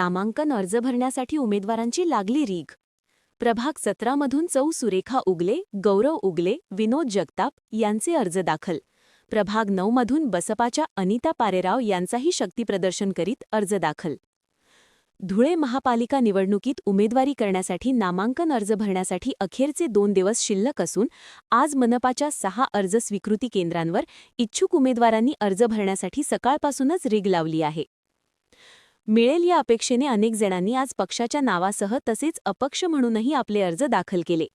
नामांकन अर्ज भरण्यासाठी उमेदवारांची लागली रीघ. प्रभाग सतरामधून चौ सुरेखा उगले गौरव उगले विनोद जगताप यांचे अर्ज दाखल. प्रभाग नऊमधून बसपाच्या अनिता पारेराव यांचाही शक्तीप्रदर्शन करीत अर्ज दाखल. धुळे महापालिका निवडणुकीत उमेदवारी करण्यासाठी नामांकन अर्ज भरण्यासाठी अखेरचे दोन दिवस शिल्लक असून आज मनपाच्या सहा अर्ज स्वीकृती केंद्रांवर इच्छुक उमेदवारांनी अर्ज भरण्यासाठी सकाळपासूनच रीग लावली आहे. मिळेल या अपेक्षेने अनेक जणांनी आज पक्षाच्या नावासह तसेच अपक्ष म्हणूनही आपले अर्ज दाखल केले.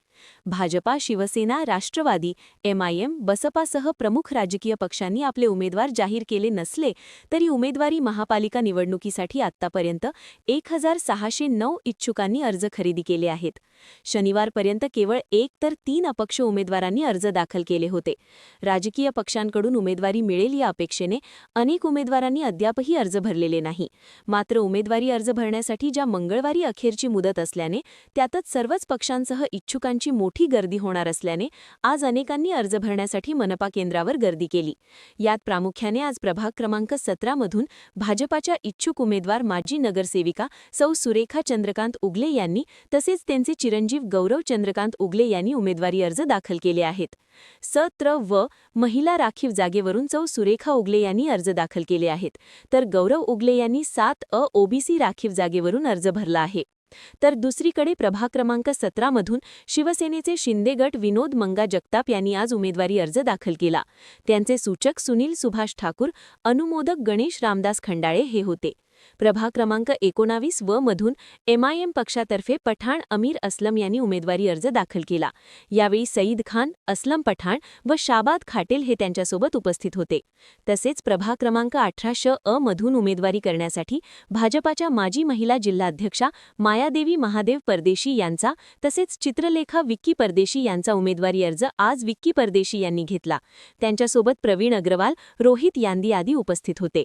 भाजपा शिवसेना राष्ट्रवादी एमआयएम बसपासह प्रमुख राजकीय पक्षांनी आपले उमेदवार जाहीर केले नसले तरी उमेदवारी महापालिका निवडणुकीसाठी आत्तापर्यंत एक हजार सहाशे नऊ इच्छुकांनी अर्ज खरेदी केले आहेत. शनिवारपर्यंत केवळ एक तर तीन अपक्ष उमेदवारांनी अर्ज दाखल केले होते. राजकीय पक्षांकडून उमेदवारी मिळेल या अपेक्षेने अनेक उमेदवारांनी अद्यापही अर्ज भरलेले नाही. मात्र उमेदवारी अर्ज भरण्यासाठी ज्या मंगळवारी अखेरची मुदत असल्याने त्यातच सर्वच पक्षांसह इच्छुकांची मोठी गर्दी होणार असल्याने आज अनेकांनी अर्ज भरण्यासाठी मनपा केंद्रावर गर्दी केली. यात प्रामुख्याने आज प्रभाग क्रमांक सतरामधून भाजपाच्या इच्छुक उमेदवार माजी नगरसेविका सौ सुरेखा चंद्रकांत उगले यांनी तसेच त्यांचे चिरंजीव गौरव चंद्रकांत उगले यांनी उमेदवारी अर्ज दाखल केले आहेत. सत्र व महिला राखीव जागेवरून चौ सुरेखा उगले यांनी अर्ज दाखल केले आहेत. तर गौरव उगले यांनी सात अ ओबीसी राखीव जागेवरून अर्ज भरला आहे. तर दुसरीकडे प्रभाग क्रमांक सतरामधून शिवसेनेचे शिंदे गट विनोद मंगा जगताप यांनी आज उमेदवारी अर्ज दाखल केला. त्यांचे सूचक सुनील सुभाष ठाकूर अनुमोदक गणेश रामदास खंडाळे हे होते. प्रभाग क्रमांक एकोणावीस व मधून एमआयएम पक्षातर्फे पठाण अमीर असलम यांनी उमेदवारी अर्ज दाखल केला. यावेळी सईद खान असलम पठाण व शाबाद खाटेल हे त्यांच्यासोबत उपस्थित होते. तसेच प्रभाग क्रमांक अठरा श अ मधून उमेदवारी करण्यासाठी भाजपाच्या माजी महिला जिल्हाध्यक्षा मायादेवी महादेव परदेशी यांचा तसेच चित्रलेखा विक्की परदेशी यांचा उमेदवारी अर्ज आज विक्की परदेशी यांनी घेतला. त्यांच्यासोबत प्रवीण अग्रवाल रोहित यांदी आदी उपस्थित होते.